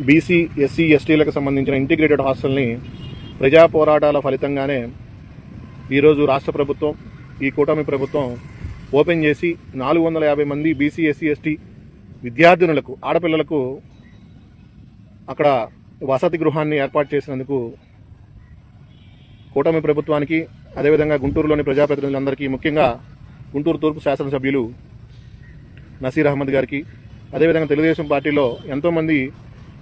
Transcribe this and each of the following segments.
BC SC ఎస్టీలకు సంబంధించిన integrated హాస్టల్ని ప్రజా పోరాటాల ఫలితంగానే ఈరోజు రాష్ట్ర ప్రభుత్వం ఈ కూటమి ప్రభుత్వం ఓపెన్ చేసి నాలుగు వందల యాభై మంది బీసీ ఎస్సీ ఎస్టీ విద్యార్థినులకు ఆడపిల్లలకు అక్కడ వసతి గృహాన్ని ఏర్పాటు చేసినందుకు కూటమి ప్రభుత్వానికి అదేవిధంగా గుంటూరులోని ప్రజాప్రతినిధులందరికీ ముఖ్యంగా గుంటూరు తూర్పు శాసనసభ్యులు నసీర్ అహ్మద్ గారికి అదేవిధంగా తెలుగుదేశం పార్టీలో ఎంతోమంది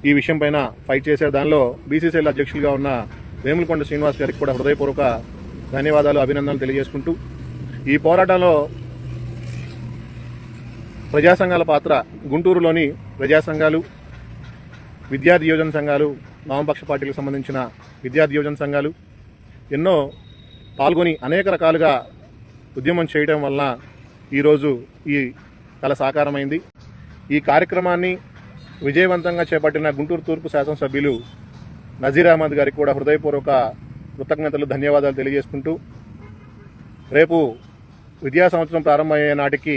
ఈ విషయం పైన ఫైట్ చేశారు దానిలో బీసీసీఎల్ అధ్యక్షులుగా ఉన్న వేములకొండ శ్రీనివాస్ గారికి కూడా హృదయపూర్వక ధన్యవాదాలు అభినందనలు తెలియజేసుకుంటూ ఈ పోరాటంలో ప్రజా సంఘాల పాత్ర గుంటూరులోని ప్రజా సంఘాలు విద్యార్థి యోజన సంఘాలు వామపక్ష పార్టీలకు సంబంధించిన విద్యార్థి యోజన సంఘాలు ఎన్నో పాల్గొని అనేక రకాలుగా ఉద్యమం చేయడం వలన ఈరోజు ఈ కళ సాకారమైంది. ఈ కార్యక్రమాన్ని విజయవంతంగా చేపట్టిన గుంటూరు తూర్పు శాసనసభ్యులు నజీర్ అహ్మద్ గారికి కూడా హృదయపూర్వక కృతజ్ఞతలు ధన్యవాదాలు తెలియజేసుకుంటూ రేపు విద్యా సంవత్సరం ప్రారంభమయ్యే నాటికి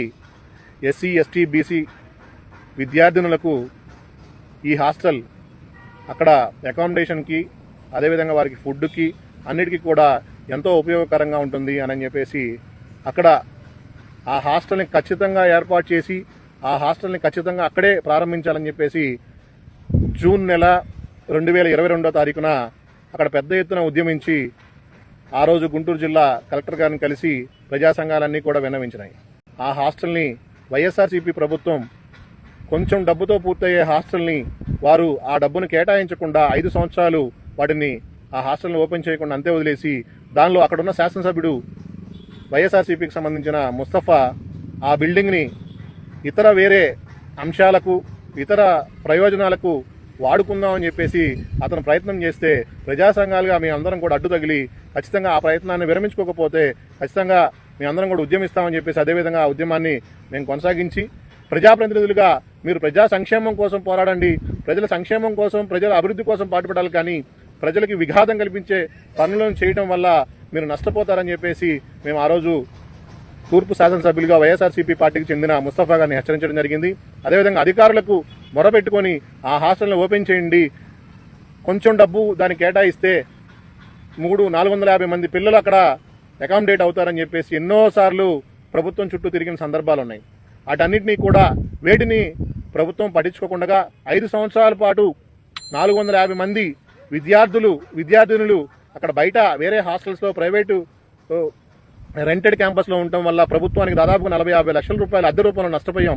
ఎస్సీ ఎస్టీ బీసీ విద్యార్థినులకు ఈ హాస్టల్ అక్కడ అకామిడేషన్కి అదేవిధంగా వారికి ఫుడ్కి అన్నిటికీ కూడా ఎంతో ఉపయోగకరంగా ఉంటుంది అని చెప్పేసి అక్కడ ఆ హాస్టల్ని ఖచ్చితంగా ఏర్పాటు చేసి ఆ హాస్టల్ని ఖచ్చితంగా అక్కడే ప్రారంభించాలని చెప్పేసి జూన్ నెల రెండు వేల ఇరవై రెండో తారీఖున అక్కడ పెద్ద ఎత్తున ఉద్యమించి ఆ రోజు గుంటూరు జిల్లా కలెక్టర్ గారిని కలిసి ప్రజా సంఘాలన్నీ కూడా విన్నవించినాయి. ఆ హాస్టల్ని వైఎస్ఆర్సీపీ ప్రభుత్వం కొంచెం డబ్బుతో పూర్తయ్యే హాస్టల్ని వారు ఆ డబ్బును కేటాయించకుండా ఐదు సంవత్సరాలు వాటిని ఆ హాస్టల్ని ఓపెన్ చేయకుండా అంతే వదిలేసి దానిలో అక్కడున్న శాసనసభ్యుడు వైఎస్ఆర్సీపీకి సంబంధించిన ముస్తఫా ఆ బిల్డింగ్ని ఇతర వేరే అంశాలకు ఇతర ప్రయోజనాలకు వాడుకుందామని చెప్పేసి అతను ప్రయత్నం చేస్తే ప్రజా సంఘాలుగా మీ అందరం కూడా అడ్డు తగిలి ఖచ్చితంగా ఆ ప్రయత్నాన్ని విరమించుకోకపోతే ఖచ్చితంగా మీ అందరం కూడా ఉద్యమిస్తామని చెప్పేసి అదేవిధంగా ఆ ఉద్యమాన్ని మేము కొనసాగించి ప్రజాప్రతినిధులుగా మీరు ప్రజా సంక్షేమం కోసం పోరాడండి. ప్రజల సంక్షేమం కోసం ప్రజల అభివృద్ధి కోసం పాటుపడాలి కానీ ప్రజలకి విఘాతం కల్పించే పనులను చేయడం వల్ల మీరు నష్టపోతారని చెప్పేసి మేము ఆ రోజు తూర్పు శాసనసభ్యులుగా వైఎస్ఆర్సీపీ పార్టీకి చెందిన ముస్తఫా గారిని హెచ్చరించడం జరిగింది. అదేవిధంగా అధికారులకు మొరపెట్టుకొని ఆ హాస్టల్ని ఓపెన్ చేయండి. కొంచెం డబ్బు దానికి కేటాయిస్తే మూడు నాలుగు వందల యాభై మంది పిల్లలు అక్కడ అకామిడేట్ అవుతారని చెప్పేసి ఎన్నోసార్లు ప్రభుత్వం చుట్టూ తిరిగిన సందర్భాలు ఉన్నాయి. వాటన్నిటినీ కూడా వేటిని ప్రభుత్వం పట్టించుకోకుండా ఐదు సంవత్సరాల పాటు నాలుగు వందల యాభై మంది విద్యార్థులు విద్యార్థినులు అక్కడ బయట వేరే హాస్టల్స్లో ప్రైవేటు రెంటెడ్ క్యాంపస్లో ఉండటం వల్ల ప్రభుత్వానికి దాదాపుగా నలభై యాభై లక్షల రూపాయలు అద్దె రూపంలో నష్టపోయాం.